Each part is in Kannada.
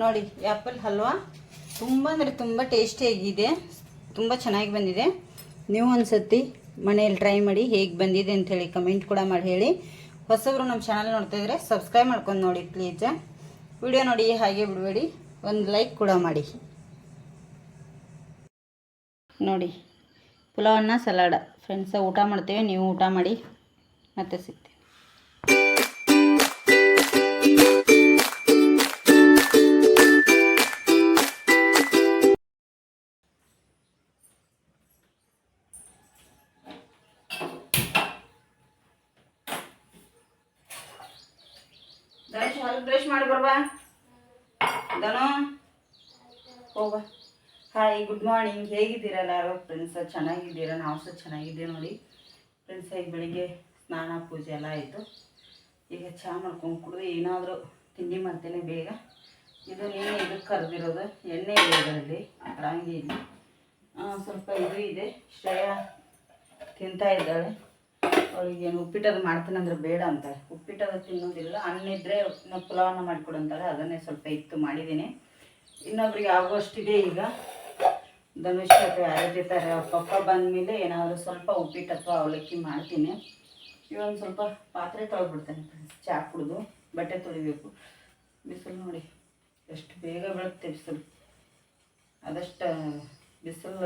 ನೋಡಿ ಆ್ಯಪಲ್ ಹಲ್ವಾ ತುಂಬ ಅಂದರೆ ತುಂಬ ಟೇಸ್ಟಿಯಾಗಿದೆ ತುಂಬ ಚೆನ್ನಾಗಿ ಬಂದಿದೆ. ನೀವು ಒಂದ್ಸತಿ ಮನೆಯಲ್ಲಿ ಟ್ರೈ ಮಾಡಿ ಹೇಗೆ ಬಂದಿದೆ ಅಂಥೇಳಿ ಕಮೆಂಟ್ ಕೂಡ ಮಾಡಿ ಹೇಳಿ. ಹೊಸಬ್ರು ನಮ್ಮ ಚಾನಲ್ ನೋಡ್ತಾ ಇದ್ರೆ ಸಬ್ಸ್ಕ್ರೈಬ್ ಮಾಡ್ಕೊಂಡು ನೋಡಿ ಪ್ಲೀಸ್ ವಿಡಿಯೋ ನೋಡಿ ಹಾಗೆ ಬಿಡಬೇಡಿ. ಒಂದು ಲೈಕ್ ಕೂಡ ಮಾಡಿ. ನೋಡಿ ಪುಲಾವನ್ನ ಸಲಾಡ ಫ್ರೆಂಡ್ಸ ಊಟ ಮಾಡ್ತೇವೆ, ನೀವು ಊಟ ಮಾಡಿ. ಮತ್ತೆ ಸಿಗ್ತೀವಿ. ಹೋಗ. ಹಾಯ್ ಗುಡ್ ಮಾರ್ನಿಂಗ್ ಹೇಗಿದ್ದೀರ ಎಲ್ಲರೂ? ಫ್ರೆಂಡ್ಸ ಚೆನ್ನಾಗಿದ್ದೀರ? ನಾವು ಸಹ ಚೆನ್ನಾಗಿದ್ದೀವಿ ನೋಡಿ. ಫ್ರೆಂಡ್ಸ್ ಈಗ ಬೆಳಿಗ್ಗೆ ಸ್ನಾನ, ಪೂಜೆ ಎಲ್ಲ ಆಯಿತು? ಈಗ ಚಹಾ ಮಾಡ್ಕೊಂಡು ಕುಡಿದು ಏನಾದರೂ ತಿಂಡಿ ಮಾಡ್ತೇನೆ ಬೇಗ. ಇದು ನೀನು ಇದು ಕರೆದಿರೋದು ಎಣ್ಣೆ ಇದೆ ಇದರಲ್ಲಿ ರಾಗಿ ಇದೆ ಸ್ವಲ್ಪ ಇದು ಇದೆ. ಶ್ರೇಯ ತಿಂತಾ ಇದ್ದಾಳೆ. ಅವಳಿಗೆ ಏನು ಉಪ್ಪಿಟ್ಟದು ಮಾಡ್ತೀನಂದ್ರೆ ಬೇಡ ಅಂತಾಳೆ. ಉಪ್ಪಿಟ್ಟದು ತಿನ್ನೋದಿಲ್ಲ. ನಾವು ಪುಲಾವನ್ನ ಮಾಡಿಕೊಡು ಅಂತಾಳೆ. ಅದನ್ನೇ ಸ್ವಲ್ಪ ಇತ್ತು ಮಾಡಿದ್ದೀನಿ. ಇನ್ನೊಬ್ರಿಗೆ ಆಗೋಷ್ಟಿದೆ ಈಗ. ಧನುಷ್ ಅಥವಾ ಯಾರು ಜೊತೆ ಪಪ್ಪ ಬಂದಮೇಲೆ ಏನಾದರೂ ಸ್ವಲ್ಪ ಉಪ್ಪಿಟ್ಟು ಅಥವಾ ಅವಲಕ್ಕಿ ಮಾಡ್ತೀನಿ. ಇವೊಂದು ಸ್ವಲ್ಪ ಪಾತ್ರೆ ತೊಳೆದ್ಬಿಡ್ತೇನೆ ಚಹಾ ಕುಡಿದು ಬಟ್ಟೆ ತೊಳಿಬೇಕು. ಬಿಸಿಲು ನೋಡಿ ಎಷ್ಟು ಬೇಗ ಬೀಳುತ್ತೆ ಬಿಸಿಲು. ಅದಷ್ಟು ಬಿಸಿಲು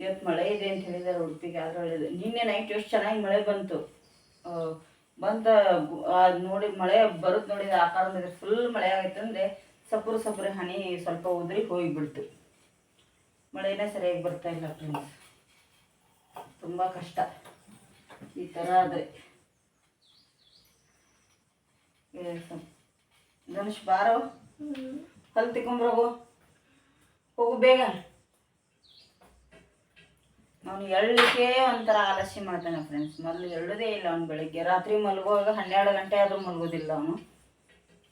ಇವತ್ತು ಮಳೆ ಇದೆ ಅಂತ ಹೇಳಿದ್ದಾರೆ ಉಡುಪಿಗೆ. ಆದರೂ ಹೇಳಿದೆ ನಿನ್ನೆ ನೈಟ್ ಎಷ್ಟು ಚೆನ್ನಾಗಿ ಮಳೆ ಬಂತು. ಬಂದ ನೋಡಿ ಮಳೆ ಬರುತ್ತೆ ನೋಡಿದ ಆಕಾರ ಫುಲ್ ಮಳೆ ಆಗೈತೆ ಅಂದರೆ ಸಪುರು ಸಪುರಿ ಹನಿ ಸ್ವಲ್ಪ ಉದ್ರಿ ಹೋಗಿಬಿಡ್ತು. ಮಳೆನೇ ಸರಿಯಾಗಿ ಬರ್ತಾ ಇಲ್ಲ ಫ್ರೆಂಡ್ಸ್ ತುಂಬ ಕಷ್ಟ. ಈ ಥರ ಆದರೆ. ಧನುಷ್, ಬಾರೋ. ಹಲ್ ತಿಕೊಂಬ್ರೋಗು ಹೋಗು ಬೇಗ. ಅವನು ಎಳ್ಳಲಿಕ್ಕೆ ಒಂಥರ ಆಲಸ್ಯ ಮಾಡ್ತಾನೆ ಫ್ರೆಂಡ್ಸ್ ಮೊದಲು ಎಳ್ಳೋದೇ ಇಲ್ಲ ಅವ್ನು ಬೆಳಿಗ್ಗೆ. ರಾತ್ರಿ ಮಲಗುವಾಗ ಹನ್ನೆರಡು ಗಂಟೆ ಆದರೂ ಮಲಗೋದಿಲ್ಲ ಅವನು.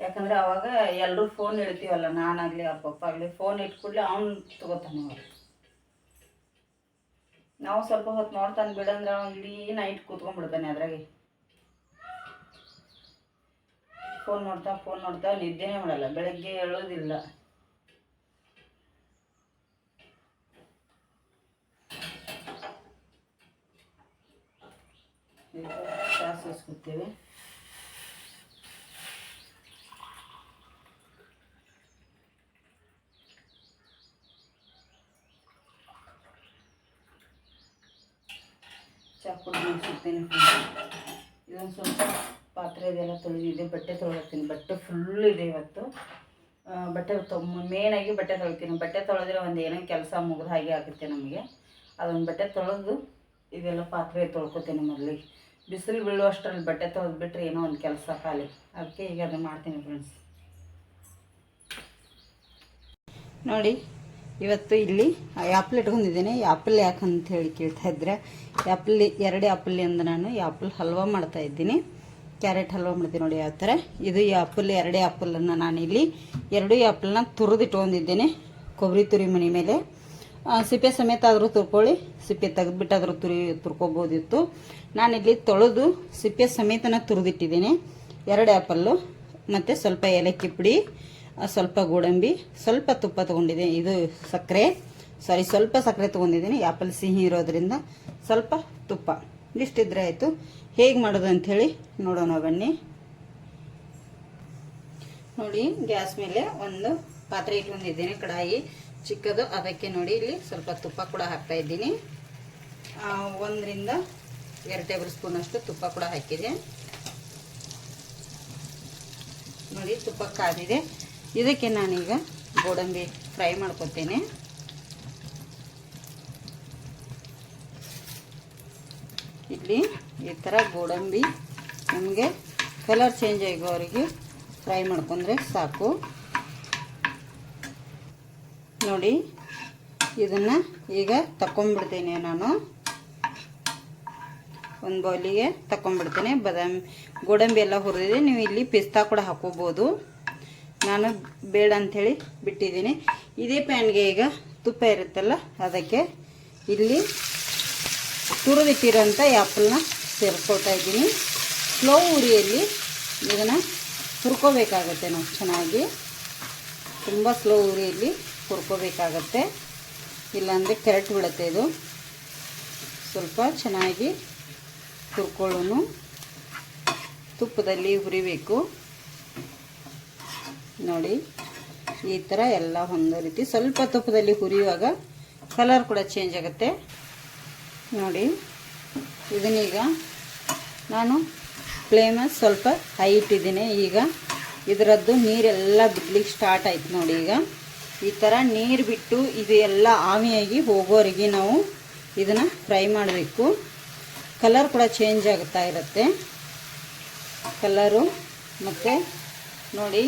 ಯಾಕಂದ್ರೆ ಅವಾಗ ಎಲ್ಲರೂ ಫೋನ್ ಇಡ್ತೀವಲ್ಲ ನಾನಾಗಲಿ ಪಪ್ಪ ಆಗಲಿ ಫೋನ್ ಇಟ್ಕೊಳ್ಳಿ ಅವ್ನು ತಗೋತಾನೆ ಅವರು ನಾವು ಸ್ವಲ್ಪ ಹೊತ್ತು ನೋಡ್ತಾನೆ ಬಿಡಂದ್ರೆ ಅವ್ನು ಇಡೀ ನೈಟ್ ಕೂತ್ಕೊಂಡ್ಬಿಡ್ತಾನೆ ಅದ್ರಾಗೆ. ಫೋನ್ ನೋಡ್ತಾ ಫೋನ್ ನೋಡ್ತಾ ನಿದ್ದೆನೇ ಮಾಡಲ್ಲ, ಬೆಳಗ್ಗೆ ಹೇಳೋದಿಲ್ಲ. ಈಗ ಚಹಾ ಸೋಸ್ಕೊತೀವಿ ಚಹಾ ಮುಗಿಸುತ್ತೇನೆ ಇದೊಂದು ಸ್ವಲ್ಪ ಪಾತ್ರೆ ಇದೆಲ್ಲ ತೊಳೆದಿದೆ, ಬಟ್ಟೆ ತೊಳಿತೀನಿ ಬಟ್ಟೆ ಫುಲ್ ಇದೆ ಇವತ್ತು. ಬಟ್ಟೆ ತೊ ಮೇನಾಗಿ ಬಟ್ಟೆ ತೊಳಿತೀನಿ. ಬಟ್ಟೆ ತೊಳೆದ್ರೆ ಒಂದು ಏನೋ ಕೆಲಸ ಮುಗಿದ ಹಾಗೆ ಆಗುತ್ತೆ ನಮಗೆ. ಅದೊಂದು ಬಟ್ಟೆ ತೊಳೆದು ಇದೆಲ್ಲ ಪಾತ್ರೆ ತೊಳ್ಕೊತೀನಿ ಮೊದಲಿಗೆ ಬಿಸಿಲು ಬೀಳುವಷ್ಟರಲ್ಲಿ ಬಟ್ಟೆ ತೊಳೆದು ಬಿಟ್ಟರೆ ಏನೋ ಒಂದು ಕೆಲಸ ಖಾಲಿ. ಅದಕ್ಕೆ ಈಗ ಅದನ್ನು ಮಾಡ್ತೀನಿ ಫ್ರೆಂಡ್ಸ್ ನೋಡಿ ಇವತ್ತು ಇಲ್ಲಿ ಆ್ಯಪಲ್ ಇಟ್ಕೊಂಡಿದ್ದೀನಿ. ಆ್ಯಪಲ್ ಯಾಕೆ ಅಂತ ಹೇಳಿ ಕೇಳ್ತಾ ಇದ್ರೆ ಆ್ಯಪಲ್ ಎರಡು ಆ್ಯಪಲ್ ಅಂದ ನಾನು ಆ್ಯಪಲ್ ಹಲ್ವಾ ಮಾಡ್ತಾ ಇದ್ದೀನಿ. ಕ್ಯಾರೆಟ್ ಹಲ್ವಾ ಮಾಡ್ತೀನಿ ನೋಡಿ ಯಾವ ಥರ ಇದು ಈ ಆ್ಯಪಲ್ ಎರಡೇ ಆ್ಯಪಲನ್ನು ನಾನಿಲ್ಲಿ ಎರಡೂ ಆ್ಯಪಲ್ನ ತುರಿದಿಟ್ಕೊಂಡಿದ್ದೇನೆ ಕೊಬ್ಬರಿ ತುರಿ ಮನೆ ಮೇಲೆ. ಸಿಪ್ಪೆ ಸಮೇತ ಆದರೂ ತುರ್ಕೊಳ್ಳಿ. ಸಿಪ್ಪೆ ತೆಗೆದ್ಬಿಟ್ಟಾದರೂ ತುರಿ, ತುರ್ಕೋಬೋದಿತ್ತು. ನಾನಿಲ್ಲಿ ತೊಳೆದು ಸಿಪ್ಪೆ ಸಮೇತನ ತುರಿದಿಟ್ಟಿದ್ದೀನಿ. ಎರಡು ಆ್ಯಪಲ್ಲು ಮತ್ತು ಸ್ವಲ್ಪ ಏಲಕ್ಕಿ ಪುಡಿ ಸ್ವಲ್ಪ ಗೋಡಂಬಿ, ಸ್ವಲ್ಪ ತುಪ್ಪ ತಗೊಂಡಿದೆ ಇದು ಸಕ್ಕರೆ. ಸಾರಿ ಸ್ವಲ್ಪ ಸಕ್ಕರೆ ತೊಗೊಂಡಿದ್ದೀನಿ. ಆ್ಯಪಲ್ ಸಿಹಿ ಇರೋದ್ರಿಂದ ಸ್ವಲ್ಪ ತುಪ್ಪ. ಇಷ್ಟಿದ್ರೆ ಆಯಿತು. ಹೇಗೆ ಮಾಡೋದು ಅಂಥೇಳಿ ನೋಡೋಣ ಬನ್ನಿ. ನೋಡಿ, ಗ್ಯಾಸ್ ಮೇಲೆ ಒಂದು ಪಾತ್ರೆ ಇಟ್ಕೊಂಡಿದ್ದೀನಿ, ಕಡಾಯಿ. ಚಿಕ್ಕದು, ಅದಕ್ಕೆ ನೋಡಿ, ಇಲ್ಲಿ ಸ್ವಲ್ಪ ತುಪ್ಪ ಕೂಡ ಹಾಕ್ತಾ ಇದ್ದೀನಿ. ಒಂದರಿಂದ ಎರಡು ಟೇಬಲ್ ಸ್ಪೂನ್ ಅಷ್ಟು ತುಪ್ಪ ಕೂಡ ಹಾಕಿದೆ. ನೋಡಿ, ತುಪ್ಪ ಕಾದಿದೆ. ಇದಕ್ಕೆ ನಾನೀಗ ಗೋಡಂಬಿ ಫ್ರೈ ಮಾಡ್ಕೊತೇನೆ. ಇಲ್ಲಿ ಈ ಥರ ಗೋಡಂಬಿ ನಮಗೆ ಕಲರ್ ಚೇಂಜ್ ಆಗೋವರೆಗೆ ಫ್ರೈ ಮಾಡ್ಕೊಂಡ್ರೆ ಸಾಕು. ನೋಡಿ, ಇದನ್ನು ಈಗ ತಕೊಂಡ್ಬಿಡ್ತೇನೆ ನಾನು. ಒಂದು ಬೌಲಿಗೆ ತಕೊಂಡ್ಬಿಡ್ತೇನೆ ಬಾದಾಮಿ, ಗೋಡಂಬಿ ಎಲ್ಲ ಹುರಿದಿದೆ. ನೀವು ಇಲ್ಲಿ ಪಿಸ್ತಾ ಕೂಡ ಹಾಕೋಬೋದು. ನಾನು ಬೇಡ ಅಂಥೇಳಿ ಬಿಟ್ಟಿದ್ದೀನಿ. ಇದೇ ಪ್ಯಾನ್ಗೆ ಈಗ ತುಪ್ಪ ಇರುತ್ತಲ್ಲ, ಅದಕ್ಕೆ ಇಲ್ಲಿ ತುರಿದಿಟ್ಟಿರೋಂಥ ಆ್ಯಪಲ್ನ ಸೇರಿಸ್ಕೊಳ್ತಾ ಇದ್ದೀನಿ. ಸ್ಲೋ ಉರಿಯಲ್ಲಿ ಇದನ್ನು ಹುರ್ಕೋಬೇಕಾಗತ್ತೆ ನಾವು ಚೆನ್ನಾಗಿ. ತುಂಬ ಸ್ಲೋ ಉರಿಯಲ್ಲಿ ಹುರ್ಕೋಬೇಕಾಗತ್ತೆ. ಇಲ್ಲಾಂದರೆ ಕೆರೆಟ್ ಬಿಡುತ್ತೆ ಇದು. ಸ್ವಲ್ಪ ಚೆನ್ನಾಗಿ ಹುರ್ಕೊಳ್ಳೋನು ತುಪ್ಪದಲ್ಲಿ ಹುರಿಬೇಕು. ನೋಡಿ, ಈ ಥರ ಎಲ್ಲ ಒಂದು ರೀತಿ ಸ್ವಲ್ಪ ತುಪ್ಪದಲ್ಲಿ ಹುರಿಯುವಾಗ ಕಲರ್ ಕೂಡ ಚೇಂಜ್ ಆಗುತ್ತೆ. ನೋಡಿ, ಇದನ್ನೀಗ ನಾನು ಫ್ಲೇಮ ಸ್ವಲ್ಪ ಹೈ ಇಟ್ಟಿದ್ದೀನಿ. ಈಗ ಇದರದ್ದು ನೀರೆಲ್ಲ ಬಿಡ್ಲಿಕ್ಕೆ ಸ್ಟಾರ್ಟ್ ಆಯ್ತು ನೋಡಿ ಈಗ. ಈ ಥರ ನೀರು ಬಿಟ್ಟು ಇದು ಎಲ್ಲ ಆವಿಯಾಗಿ ಹೋಗೋವರೆಗೆ ನಾವು ಇದನ್ನು ಫ್ರೈ ಮಾಡಬೇಕು. ಕಲರ್ ಕೂಡ ಚೇಂಜ್ ಆಗ್ತಾ ಇರುತ್ತೆ. ಕಲರು ಮತ್ತು ನೋಡಿ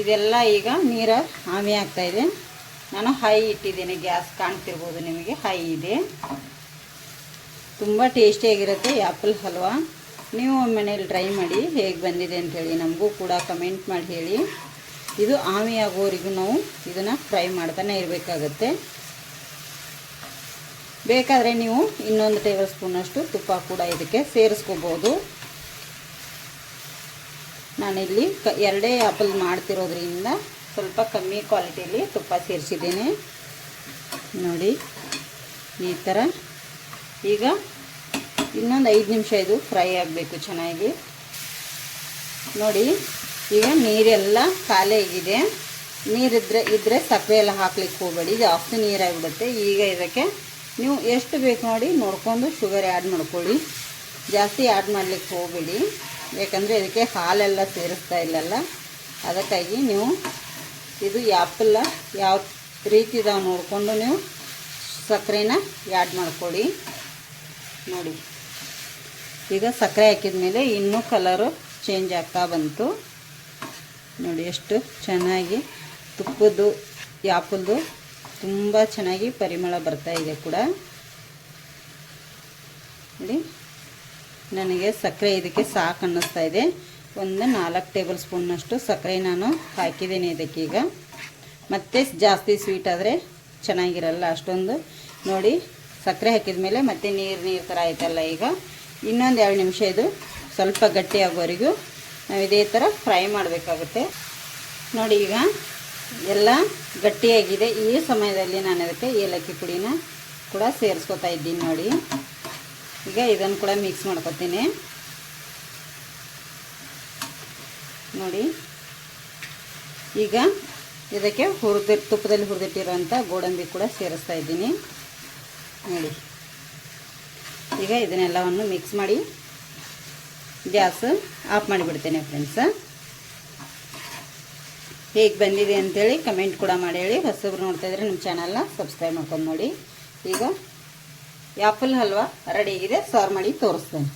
ಇದೆಲ್ಲ ಈಗ ನೀರು ಆಗ್ತಾ ಇದೆ. ನಾನು ಹೈ ಇಟ್ಟಿದ್ದೀನಿ, ಗ್ಯಾಸ್ ಕಾಣ್ತಿರ್ಬೋದು ನಿಮಗೆ, ಹೈ ಇದೆ. ತುಂಬ ಟೇಸ್ಟಿಯಾಗಿರುತ್ತೆ ಆ್ಯಪಲ್ ಹಲ್ವಾ. ನೀವು ಮನೇಲಿ ಟ್ರೈ ಮಾಡಿ ಹೇಗೆ ಬಂದಿದೆ ಅಂಥೇಳಿ ನಮಗೂ ಕೂಡ ಕಮೆಂಟ್ ಮಾಡಿ ಹೇಳಿ. ಇದು ಆಮಿ ಆಗೋವರೆಗೂ ನಾವು ಇದನ್ನು ಫ್ರೈ ಮಾಡ್ತಾನೆ ಇರಬೇಕಾಗತ್ತೆ. ಬೇಕಾದರೆ ನೀವು ಇನ್ನೊಂದು ಟೇಬಲ್ ಸ್ಪೂನಷ್ಟು ತುಪ್ಪ ಕೂಡ ಇದಕ್ಕೆ ಸೇರಿಸ್ಕೋಬೋದು. ನಾನಿಲ್ಲಿ ಕ ಎರಡೇ ಆ್ಯಪಲ್ ಮಾಡ್ತಿರೋದ್ರಿಂದ ಸ್ವಲ್ಪ ಕಮ್ಮಿ ಕ್ವಾಲಿಟಿಯಲ್ಲಿ ತುಪ್ಪ ಸೇರಿಸಿದ್ದೀನಿ. ನೋಡಿ, ಈ ಥರ ಈಗ ಇನ್ನೊಂದು ಐದು ನಿಮಿಷ ಇದು ಫ್ರೈ ಆಗಬೇಕು ಚೆನ್ನಾಗಿ. ನೋಡಿ, ಈಗ ನೀರೆಲ್ಲ ಖಾಲಿ ಆಗಿದೆ. ನೀರಿದ್ರೆ ಇದ್ದರೆ ಸಪ್ಪೆ ಎಲ್ಲ ಹಾಕ್ಲಿಕ್ಕೆ ಹೋಗಬೇಡಿ. ಜಾಸ್ತಿ ನೀರಾಗಿಬಿಡುತ್ತೆ. ಈಗ ಇದಕ್ಕೆ ನೀವು ಎಷ್ಟು ಬೇಕು ನೋಡಿ ನೋಡಿಕೊಂಡು ಶುಗರ್ ಆ್ಯಡ್ ಮಾಡ್ಕೊಳ್ಳಿ. ಜಾಸ್ತಿ ಆ್ಯಡ್ ಮಾಡಲಿಕ್ಕೆ ಹೋಗಬೇಡಿ. ಯಾಕಂದರೆ ಇದಕ್ಕೆ ಹಾಲೆಲ್ಲ ಸೇರಿಸ್ತಾ ಇಲ್ಲಲ್ಲ? ಅದಕ್ಕಾಗಿ ನೀವು ಇದು ಆ್ಯಪಲ್ಲ ಯಾವ ರೀತಿ ಇದಾವೆ ನೋಡಿಕೊಂಡು ನೀವು ಸಕ್ಕರೆನ ಆ್ಯಡ್ ಮಾಡ್ಕೊಳ್ಳಿ. ನೋಡಿ. ಈಗ ಸಕ್ಕರೆ ಹಾಕಿದ ಮೇಲೆ ಇನ್ನೂ ಕಲರು ಚೇಂಜ್ ಆಗ್ತಾ ಬಂತು. ನೋಡಿ ಎಷ್ಟು ಚೆನ್ನಾಗಿ ತುಪ್ಪದ್ದು ಯಾಪಲ್ದು ತುಂಬ ಚೆನ್ನಾಗಿ ಪರಿಮಳ ಬರ್ತಾ ಇದೆ ಕೂಡ. ನೋಡಿ. ನನಗೆ ಸಕ್ಕರೆ ಇದಕ್ಕೆ ಸಾಕು ಅನ್ನಿಸ್ತಾ ಇದೆ. ಒಂದು ನಾಲ್ಕು ಟೇಬಲ್ ಸ್ಪೂನ್ನಷ್ಟು ಸಕ್ಕರೆ ನಾನು ಹಾಕಿದ್ದೀನಿ ಇದಕ್ಕೆ ಈಗ ಮತ್ತೆ ಜಾಸ್ತಿ ಸ್ವೀಟ್ ಆದರೆ ಚೆನ್ನಾಗಿರಲ್ಲ ಅಷ್ಟೊಂದು. ನೋಡಿ, ಸಕ್ಕರೆ ಹಾಕಿದ ಮೇಲೆ ಮತ್ತೆ ನೀರು ನೀರು ಥರ ಆಯ್ತಲ್ಲ ಈಗ. ಇನ್ನೊಂದು ಎರಡು ನಿಮಿಷ ಇದು ಸ್ವಲ್ಪ ಗಟ್ಟಿ ಆಗೋವರೆಗೂ ನಾವು ಇದೇ ಥರ ಫ್ರೈ ಮಾಡಬೇಕಾಗುತ್ತೆ. ನೋಡಿ ಈಗ ಎಲ್ಲ ಗಟ್ಟಿಯಾಗಿದೆ. ಈ ಸಮಯದಲ್ಲಿ ನಾನು ಅದಕ್ಕೆ ಏಲಕ್ಕಿ ಪುಡಿನ ಕೂಡ ಸೇರಿಸ್ಕೊತಾ ಇದ್ದೀನಿ ನೋಡಿ. ಈಗ ಇದನ್ನು ಕೂಡ ಮಿಕ್ಸ್ ಮಾಡ್ಕೊತೀನಿ. ನೋಡಿ. ಈಗ ಇದಕ್ಕೆ ಹುರಿದಿ, ತುಪ್ಪದಲ್ಲಿ ಹುರಿದಿಟ್ಟಿರೋಂಥ ಗೋಡಂಬಿ ಕೂಡ ಸೇರಿಸ್ತಾ ಇದ್ದೀನಿ. ನೋಡಿ. ಈಗ ಇದನ್ನೆಲ್ಲವನ್ನು ಮಿಕ್ಸ್ ಮಾಡಿ ಗ್ಯಾಸ್ ಆಫ್ ಮಾಡಿಬಿಡ್ತೇನೆ ಫ್ರೆಂಡ್ಸ. ಹೇಗೆ ಬಂದಿದೆ ಅಂತೇಳಿ ಕಮೆಂಟ್ ಕೂಡ ಮಾಡಿ ಹೇಳಿ. ಹೊಸಬ್ರು ನೋಡ್ತಾಯಿದ್ರೆ ನಿಮ್ಮ ಚಾನಲ್ನ ಸಬ್ಸ್ಕ್ರೈಬ್ ಮಾಡ್ಕೊಂಡು ನೋಡಿ. ಈಗ ಆ್ಯಪಲ್ ಹಲ್ವಾ? ಆಗಿದೆ. ಸರ್ವ್ ಮಾಡಿ ತೋರಿಸ್ತೇನೆ.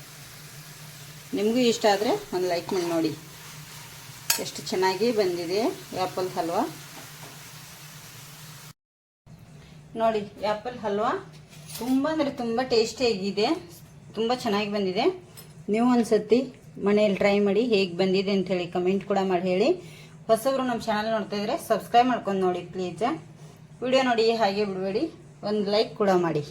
ನಿಮಗೂ ಇಷ್ಟ ಆದರೆ ಒಂದು ಲೈಕ್ ಮಾಡಿ ನೋಡಿ. ಎಷ್ಟು ಚೆನ್ನಾಗಿ ಬಂದಿದೆ ಆ್ಯಪಲ್ ಹಲ್ವಾ. ನೋಡಿ ಆ್ಯಪಲ್ ಹಲ್ವಾ ತುಂಬ ಅಂದರೆ ತುಂಬ ಟೇಸ್ಟಿಯಾಗಿದೆ ತುಂಬ ಚೆನ್ನಾಗಿ ಬಂದಿದೆ. ನೀವು ಒಂದು ಸತಿ ಮನೇಲಿ ಟ್ರೈ ಮಾಡಿ ಹೇಗೆ ಬಂದಿದೆ ಅಂಥೇಳಿ ಕಮೆಂಟ್ ಕೂಡ ಮಾಡಿ ಹೇಳಿ. ಹೊಸಬ್ರು ನಮ್ಮ ಚಾನಲ್ ನೋಡ್ತಾ ಇದ್ರೆ ಸಬ್ಸ್ಕ್ರೈಬ್ ಮಾಡ್ಕೊಂಡು ನೋಡಿ ಪ್ಲೀಸ್ ವಿಡಿಯೋ ನೋಡಿ, ಹಾಗೆ ಬಿಡಬೇಡಿ. ಒಂದು ಲೈಕ್ ಕೂಡ ಮಾಡಿ.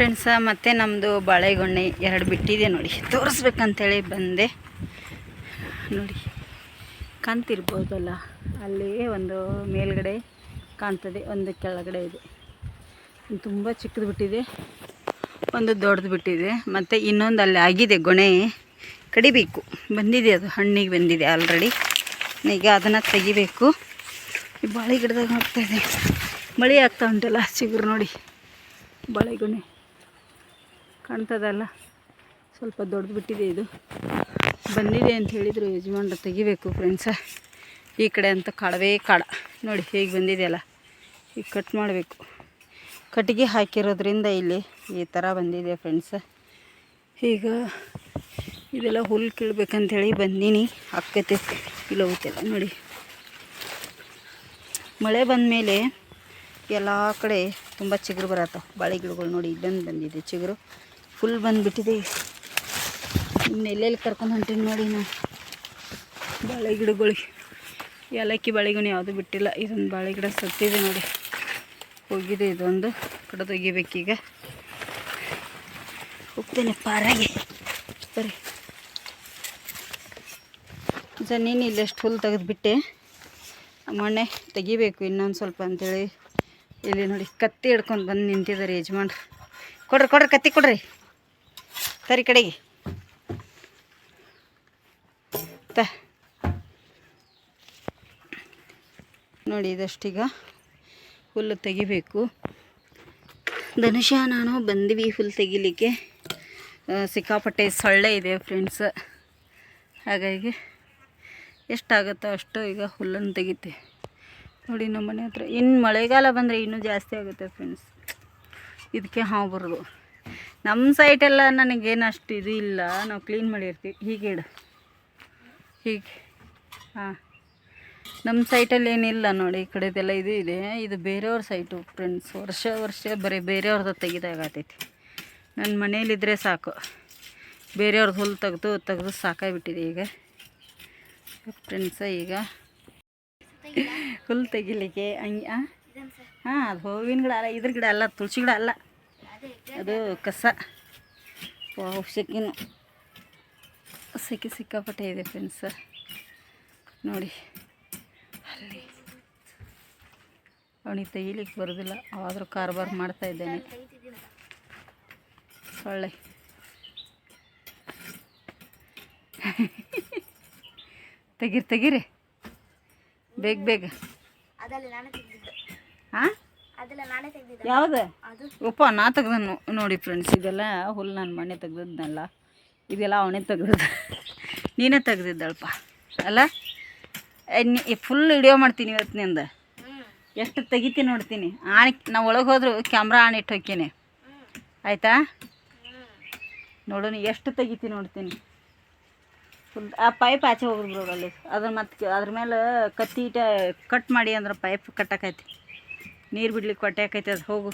ಫ್ರೆಂಡ್ಸ ಮತ್ತೆ ನಮ್ಮದು ಬಾಳೆಗೊನೆ ಎರಡು ಬಿಟ್ಟಿದೆ ನೋಡಿ. ತೋರಿಸ್ಬೇಕಂತೇಳಿ ಬಂದೆ. ನೋಡಿ, ಕಾಣ್ತಿರ್ಬೋದಲ್ಲ? ಅಲ್ಲಿ ಒಂದು ಮೇಲ್ಗಡೆ ಕಾಣ್ತದೆ, ಒಂದು ಕೆಳಗಡೆ ಇದೆ. ತುಂಬ ಚಿಕ್ಕದು ಬಿಟ್ಟಿದೆ, ಒಂದು ದೊಡ್ಡದು ಬಿಟ್ಟಿದೆ. ಮತ್ತು ಇನ್ನೊಂದು ಅಲ್ಲಿ ಆಗಿದೆ ಗೊಣೆ ಕಡಿಬೇಕು. ಬಂದಿದೆ ಅದು, ಹಣ್ಣಿಗೆ ಬಂದಿದೆ ಆಲ್ರೆಡಿ ಈಗ ಅದನ್ನು ತೆಗಿಬೇಕು. ಬಾಳೆ ಗಿಡದಾಗ ಹೋಗ್ತಾ ಇದೆ ಮಳೆ ಆಗ್ತಾ ಉಂಟಲ್ಲ, ಚಿಗುರು ನೋಡಿ, ಬಾಳೆಗೊನೆ. ಕಾಣ್ತದಲ್ಲ? ಸ್ವಲ್ಪ ದೊಡ್ಡದು ಬಿಟ್ಟಿದೆ ಇದು. ಬಂದಿದೆ ಅಂತ ಹೇಳಿದರು ಯಜಮಾನ್ರು, ತೆಗಿಬೇಕು ಫ್ರೆಂಡ್ಸ ಈ ಕಡೆ ಅಂತ ಕಾಡವೇ ಕಾಡ. ನೋಡಿ, ಹೇಗೆ ಬಂದಿದೆಯಲ್ಲ ಈಗ ಕಟ್ ಮಾಡಬೇಕು. ಕಟ್ಟಿಗೆ ಹಾಕಿರೋದ್ರಿಂದ ಇಲ್ಲಿ ಈ ಥರ ಬಂದಿದೆ ಫ್ರೆಂಡ್ಸ ಈಗ ಇದೆಲ್ಲ ಹುಲ್ಲು ಕೀಳ್ಬೇಕಂತೇಳಿ ಬಂದೀನಿ. ಅಕ್ಕತೆ ಇಲ್ಲ ನೋಡಿ. ಮಳೆ ಬಂದ ಮೇಲೆ ಎಲ್ಲ ಕಡೆ ತುಂಬ ಚಿಗುರು ಬರತ್ತೆ. ಬಾಳೆ ಗಿಡಗಳು ನೋಡಿ ಇಲ್ಲೊಂದು ಬಂದಿದೆ ಚಿಗುರು. ಫುಲ್ ಬಂದುಬಿಟ್ಟಿದೆ. ಎಲ್ಲೆಲ್ಲಿ ಕರ್ಕೊಂಡು ಹೊಂಟೀನಿ ನೋಡಿ ನಾನು ಬಾಳೆ ಗಿಡಗಳಿಗೆ ಏಲಕ್ಕಿ ಬಾಳೆಗೂ ಯಾವುದು ಬಿಟ್ಟಿಲ್ಲ. ಇದೊಂದು ಬಾಳೆ ಗಿಡ ಸತ್ತಿದೆ ನೋಡಿ. ಹೋಗಿದೆ ಇದೊಂದು. ಕಡೆ ತೆಗಿಬೇಕೀಗ. ಹೋಗ್ತೇನೆ ಪಾರಾಗಿ. ಸರಿ. ಜನೀನು, ನೀನು ಇಲ್ಲೆಷ್ಟು ಹುಲ್ಲು ತೆಗೆದುಬಿಟ್ಟೆ. ಮೊನ್ನೆ ತೆಗಿಬೇಕು ಇನ್ನೊಂದು ಸ್ವಲ್ಪ ಅಂತೇಳಿ. ಇಲ್ಲಿ ನೋಡಿ ಕತ್ತಿ ಹಿಡ್ಕೊಂಡು ಬಂದು ನಿಂತಿದ್ದಾರೆ ಯಜಮಾನ್ರು. ಕೊಡ್ರಿ ಕೊಡ್ರಿ, ಕತ್ತಿ ಕೊಡ್ರಿ. ಸರಿ, ಕಡೆಗೆ. ತ. ನೋಡಿ, ಇದಷ್ಟೀಗ ಹುಲ್ಲು ತೆಗಿಬೇಕು. ಧನುಷ, ನಾನು ಬಂದ್ವಿ ಹುಲ್ಲು ತೆಗಿಲಿಕ್ಕೆ. ಸಿಕ್ಕಾಪಟ್ಟೆ ಸೊಳ್ಳೆ ಇದೆ ಫ್ರೆಂಡ್ಸ್. ಹಾಗಾಗಿ ಎಷ್ಟಾಗುತ್ತೋ ಅಷ್ಟು ಈಗ ಹುಲ್ಲನ್ನು ತೆಗಿತೆ. ನೋಡಿ, ನಮ್ಮ ಮನೆ ಹತ್ರ ಇನ್ನು ಮಳೆಗಾಲ ಬಂದರೆ ಇನ್ನೂ ಜಾಸ್ತಿ ಆಗುತ್ತೆ ಫ್ರೆಂಡ್ಸ್. ಇದಕ್ಕೆ ಹಾವು ಬರೋದು. ನಮ್ಮ ಸೈಟೆಲ್ಲ ನನಗೇನು ಅಷ್ಟು ಇದು ಇಲ್ಲ. ನಾವು ಕ್ಲೀನ್ ಮಾಡಿರ್ತೀವಿ. ಹೀಗೆ ಇಡು. ಹೀಗೆ. ಹಾಂ. ನಮ್ಮ ಸೈಟಲ್ಲಿ ಏನಿಲ್ಲ ನೋಡಿ. ಈ ಕಡೆದೆಲ್ಲ ಇದು ಇದೆ. ಇದು ಬೇರೆಯವ್ರ ಸೈಟು ಫ್ರೆಂಡ್ಸ್ ವರ್ಷ ವರ್ಷ ಬರೀ ಬೇರೆಯವ್ರದ್ದು ತೆಗಿದಾಗತೈತಿ. ನನ್ನ ಮನೇಲಿದ್ದರೆ ಸಾಕು. ಬೇರೆಯವ್ರದ್ದು ಹುಲ್ಲು ತೆಗೆದು ತೆಗೆದು ಸಾಕಾಗಿಬಿಟ್ಟಿದೆ ಈಗ. ಫ್ರೆಂಡ್ಸ ಈಗ. ಹುಲ್ಲು ತೆಗಿಲಿಕ್ಕೆ ಹಂಗೆ ಹಾಂ ಅದು ಹೂವಿನ ಗಿಡ ಅಲ್ಲ ಇದ್ರ ಗಿಡ ಅಲ್ಲ ತುಳಸಿ ಗಿಡ ಅಲ್ಲ. ಅದು ಕಸ. ವಾವ್ ಸಿಕ್ಕಿ ಸೆಕೆ ಸಿಕ್ಕಾಪಟ್ಟೆ ಇದೆ ಫ್ರೆಂಡ್ಸ್ ನೋಡಿ. ಅಲ್ಲಿ. ಅವನಿಗೆ ತೆಗಿಲಿಕ್ಕೆ ಬರೋದಿಲ್ಲ ಆದರೂ ಕಾರ್ಬಾರ್ ಮಾಡ್ತಾ ಇದ್ದೇನೆ. ಸೊಳ್ಳೆ ತೆಗೀರಿ ತೆಗೀರಿ. ಬೇಗ ಬೇಗ. ಹಾಂ ಯಾವ್ದು? ಉಪ್ಪ ನಾ ತೆಗ್ದ ನೋಡಿ ಫ್ರೆಂಡ್ಸ್ ಇದೆಲ್ಲ ಹುಲ್ಲು ನಾನು ಮನೆ ತೆಗ್ದದ್ನಲ್ಲ ಇದೆಲ್ಲ ಅವನೇ ತೆಗ್ದದ್ದು. ನೀನೇ ತೆಗ್ದಿದ್ದಳಪ್ಪ ಅಲ್ಲ? ಫುಲ್ ವಿಡಿಯೋ ಮಾಡ್ತೀನಿ ಇವತ್ತಿನಿಂದ ಎಷ್ಟು ತೆಗಿತೀನಿ ನೋಡ್ತೀನಿ. ಆಣಿ ನಾವು ಒಳಗೆ ಹೋದ್ರು ಕ್ಯಾಮ್ರಾ ಆನ್ ಇಟ್ಟು ಹೋಗ್ತೀನಿ ಆಯಿತಾ? ನೋಡೋಣ ಎಷ್ಟು ತೆಗಿತೀನಿ ನೋಡ್ತೀನಿ. ಫುಲ್ ಆ ಪೈಪ್ ಆಚೆ ಹೋಗಿದ್ರು ಅಲ್ಲಿ ಅದ್ರ ಮತ್ತೆ ಅದ್ರ ಮೇಲೆ ಕತ್ತಿ ಇಟ್ಟ ಕಟ್ ಮಾಡಿ ಅಂದ್ರೆ ಪೈಪ್ ಕಟ್ಟಾಕೈತಿ. ನೀರು ಬಿಡ್ಲಿಕ್ಕೆ ಹೊಟ್ಟೆ ಹಾಕೈತೆ, ಅದು ಹೋಗು.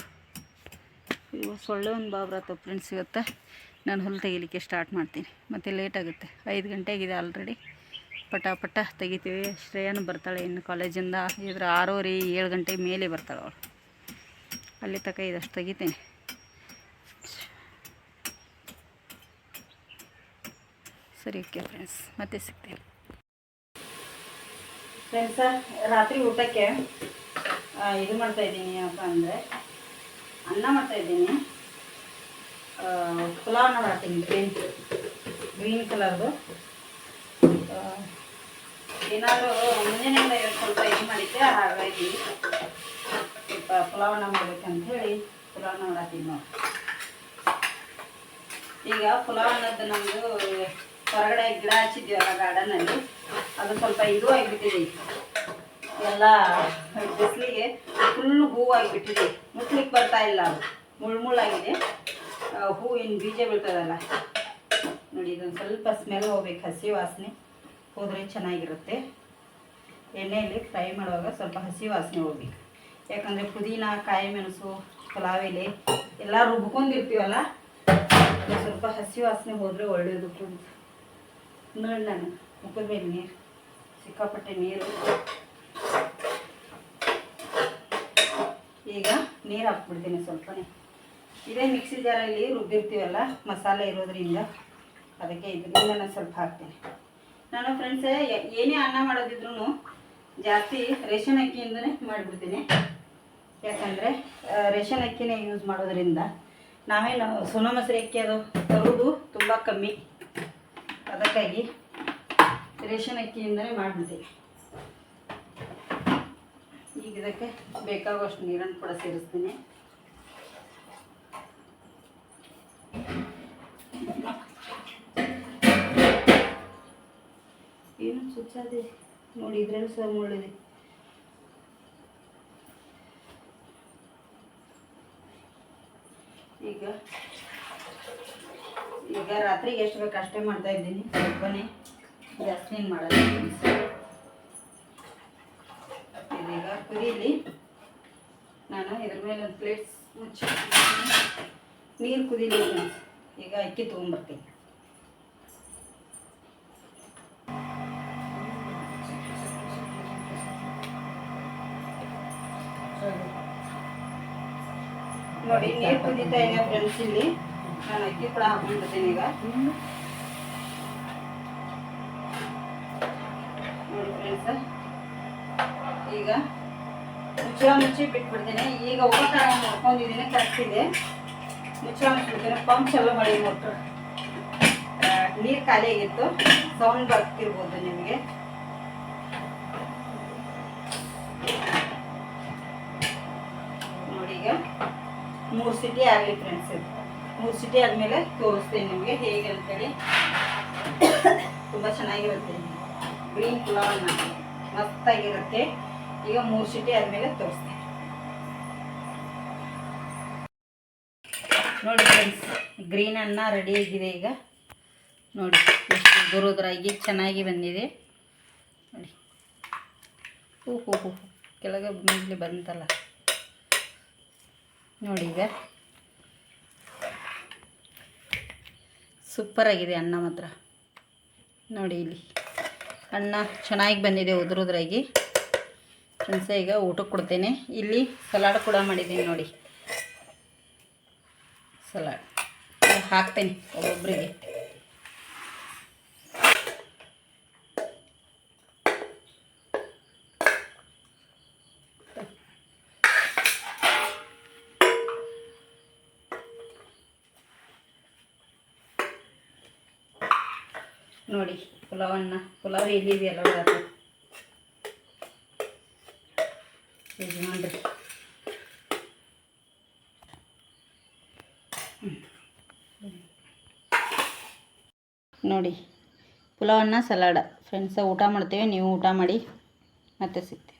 ಇವು ಸೊಳ್ಳೆ ಒಂದು ಬಾಬ್ರತ್ತ ಫ್ರೆಂಡ್ಸ್ ಇವತ್ತು. ನಾನು ಹುಲ್ಲು ತೆಗಿಲಿಕ್ಕೆ ಸ್ಟಾರ್ಟ್ ಮಾಡ್ತೀನಿ. ಮತ್ತು ಲೇಟ್ ಆಗುತ್ತೆ. ಐದು ಗಂಟೆ ಆಗಿದೆ ಆಲ್ರೆಡಿ ಪಟ ಪಟ ತೆಗಿತೀವಿ. ಶ್ರೇಯನು ಬರ್ತಾಳೆ ಇನ್ನು ಕಾಲೇಜಿಂದ ಇದ್ರ ಆರೂವರೆ, ಏಳು ಗಂಟೆ ಮೇಲೆ ಬರ್ತಾಳೆ ಅವಳು. ಅಲ್ಲಿ ತನಕ ಇದಷ್ಟು ತೆಗಿತೀನಿ. ಸರಿ ಓಕೆ ಫ್ರೆಂಡ್ಸ್ ಮತ್ತೆ ಸಿಗ್ತೀನಿ. ಫ್ರೆಂಡ್ಸ ರಾತ್ರಿ ಊಟಕ್ಕೆ ಇದು ಮಾಡ್ತಾ ಇದ್ದೀನಿ ಅಪ್ಪ ಅಂದರೆ ಅನ್ನ ಮಾಡ್ತಾ ಇದ್ದೀನಿ. ಪುಲಾವ್ನ ಮಾಡ್ತೀನಿ ಗ್ರೀನ್ ಗ್ರೀನ್ ಕಲರ್ದು ಏನಾದರೂ ಮುಂಜಾನೆಯಿಂದ ಸ್ವಲ್ಪ ಇದು ಮಾಡಿದ್ದೆ ಹಾಗಾಗಿ ಸ್ವಲ್ಪ ಮಾಡ್ಬೇಕಂತ ಹೇಳಿ ಪುಲಾವನ್ನ ಮಾಡತ್ತೀನಿ ನೋಡಿ. ಈಗ ಪುಲಾವ್ ಅನ್ನೋದು ನಮ್ಮದು ಹೊರಗಡೆ ಗಿಡ ಹಚ್ಚಿದ್ವಲ್ಲ ಗಾರ್ಡನಲ್ಲಿ ಅದು ಸ್ವಲ್ಪ ಇದು ಆಗಿಬಿಟ್ಟಿದೆ ಎಲ್ಲ ಬಿಸಿಲಿಗೆ ಫುಲ್ ಹೂವು ಆಗಿಬಿಟ್ಟಿದೆ. ಮುಟ್ಲಿಕ್ಕೆ ಬರ್ತಾ ಇಲ್ಲ ಅದು. ಮುಳ್ಮುಳ್ಳಾಗಿದೆ. ಹೂವಿನ ಬೀಜ ಬೀಳ್ತದಲ್ಲ? ನೋಡಿ, ಇದೊಂದು ಸ್ವಲ್ಪ ಸ್ಮೆಲ್ ಹೋಗ್ಬೇಕು, ಹಸಿ ವಾಸನೆ. ಹೋದರೆ ಚೆನ್ನಾಗಿರುತ್ತೆ. ಎಣ್ಣೆಯಲ್ಲಿ ಫ್ರೈ ಮಾಡುವಾಗ ಸ್ವಲ್ಪ ಹಸಿ ವಾಸನೆ ಹೋಗ್ಬೇಕು. ಯಾಕಂದರೆ ಪುದೀನ ಕಾಯಿ ಮೆಣಸು ಪಲಾವ್ ಎಲೆ ಎಲ್ಲ ರುಬ್ಕೊಂಡಿರ್ತೀವಲ್ಲ? ಸ್ವಲ್ಪ ಹಸಿ ವಾಸನೆ ಹೋದರೆ ಒಳ್ಳೆಯದು ನೋಡಿ ನಾನು ಮುಖದ ಮೇಲೆ ನೀರು. ಸಿಕ್ಕಾಪಟ್ಟೆ ನೀರು. ಈಗ ನೀರು ಹಾಕ್ಬಿಡ್ತೀನಿ ಸ್ವಲ್ಪನೇ. ಇದೇ ಮಿಕ್ಸಿ ಜಾರಲ್ಲಿ ರುಬ್ಬಿರ್ತೀವಲ್ಲ, ಮಸಾಲೆ ಇರೋದ್ರಿಂದ ಅದಕ್ಕೆ ಇದರಿಂದ ನಾನು ಸ್ವಲ್ಪ ಹಾಕ್ತೀನಿ. ನಾನು ಫ್ರೆಂಡ್ಸ್ ಏನೇ ಅನ್ನ ಮಾಡೋದಿದ್ರು ಜಾಸ್ತಿ ರೇಷನ್ ಅಕ್ಕಿಯಿಂದನೇ ಮಾಡಿಬಿಡ್ತೀನಿ. ಯಾಕಂದರೆ ರೇಷನ್ ಅಕ್ಕಿನೇ ಯೂಸ್ ಮಾಡೋದ್ರಿಂದ ನಾವೇನು ಸೋನಾ ಮೊಸರು ಅಕ್ಕಿ ಅದು ತರೋದು ತುಂಬ ಕಮ್ಮಿ. ಅದಕ್ಕಾಗಿ ರೇಷನ್ ಅಕ್ಕಿಯಿಂದನೇ ಮಾಡಿಬಿಡ್ತೀನಿ. ಈಗ ಇದಕ್ಕೆ ಬೇಕಾಗುವಷ್ಟು ನೀರನ್ನು ಕೂಡ ಸೇರಿಸ್ತೀನಿ. ಏನು ಸುಚ್ಚಾದೆ ನೋಡಿ, ಇದ್ರಲ್ಲಿ ಸಹ ಮುಳ್ಳಿದೆ. ಈಗ ಈಗ ರಾತ್ರಿಗೆ ಎಷ್ಟು ಬೇಕು ಅಷ್ಟೇ ಮಾಡ್ತಾ ಇದ್ದೀನಿ. ಸ್ವಲ್ಪನೇ ಜಾಸ್ತಿ ಮಾಡಲ್ಲ ಕುದೀಲಿ ನಾನು ಇದ್ರ ಮೇಲೆ ಒಂದು ಪ್ಲೇಟ್ ಮುಚ್ಚಿ ನೀರು ಕುದೀಲಿ. ಈಗ. ಅಕ್ಕಿ ತೊಗೊಂಬರ್ತೀನಿ ನೋಡಿ, ನೀರು ಕುದೀತಾ ಇದೆ ಫ್ರೆಂಡ್ಸ್ ಇಲ್ಲಿ. ನಾನು ಅಕ್ಕಿ ಕೂಡ ಹಾಕೊಂಡ್ಬಿಡ್ತೀನಿ ಈಗ. ಮುಚ್ಚಳ ಮುಚ್ಚಿ ಬಿಟ್ಬಿಡ್ತೀನಿ. ಈಗ ಊಟ ನೋಡ್ಕೊಂಡಿದ್ದೀನಿ ಕರೆಕ್ಟ್ ಇದೆ ಮುಚ್ಚಳ ಮುಚ್ಚಿಬಿಡ್ತೀನಿ ಪಂಪ್ ಚಾಲೂ ಮಾಡಿ ಮೋಟ್ರ್ ನೀರು ಖಾಲಿ ಆಗಿತ್ತು. ಸೌಂಡ್ ಬರ್ತಿರ್ಬೋದು ನಿಮಗೆ. ನೋಡಿ ಈಗ. ಮೂರು ಸಿಟಿ ಆಗಲಿ ಫ್ರೆಂಡ್ಸ್ ಇದು ಮೂರು ಸಿಟಿ ಆದಮೇಲೆ ತೋರಿಸ್ತೀನಿ ನಿಮಗೆ ಹೇಗೆ ಅಂತೇಳಿ ತುಂಬ ಚೆನ್ನಾಗಿರುತ್ತೆ. ಗ್ರೀನ್ ಪುಲಾವನ್ನ ಮಸ್ತಾಗಿರುತ್ತೆ. ಈಗ ಮೂರು ಸಿಟಿ ಆದಮೇಲೆ ತೋರಿಸ್ತೀನಿ. ನೋಡಿ ಫ್ರೆಂಡ್ಸ್ ಗ್ರೀನ್ ಅನ್ನ ರೆಡಿ ಆಗಿದೆ ಈಗ. ನೋಡಿ, ಎಷ್ಟು ಗುರುದ್ರಾಗಿ ಚೆನ್ನಾಗಿ ಬಂದಿದೆ. ನೋಡಿ. ಹೂ ಹೂ ಹೂ. ಕೆಳಗೆ ಮೇಲೆ ಬಂತಲ್ಲ. ನೋಡಿ ಈಗ. ಸೂಪರ್ ಆಗಿದೆ ಅನ್ನ ಮಾತ್ರ. ನೋಡಿ ಇಲ್ಲಿ. ಅನ್ನ ಚೆನ್ನಾಗಿ ಬಂದಿದೆ ಉದುರುದ್ರಾಗಿ. ಫ್ರೆಂಡ್ಸ, ಈಗ ಊಟಕ್ಕೆ ಕೊಡ್ತೇನೆ. ಇಲ್ಲಿ ಸಲಾಡ್ ಕೂಡ ಮಾಡಿದ್ದೀನಿ ನೋಡಿ. ಸಲಾಡ್. ಹಾಕ್ತೇನೆ ಒಬ್ಬೊಬ್ಬರಿಗೆ ನೋಡಿ, ಪುಲಾವನ್ನ. ಪುಲಾವ್ ಎಲ್ಲಿದೆಯಲ್ಲ ಮಾಡಿರಿ ನೋಡಿ ಪುಲಾವನ್ನ ಸಲಾಡ. ಫ್ರೆಂಡ್ಸ ಊಟ ಮಾಡ್ತೇವೆ ನೀವು ಊಟ ಮಾಡಿ ಮತ್ತೆ ಸಿಗ್ತೀವಿ.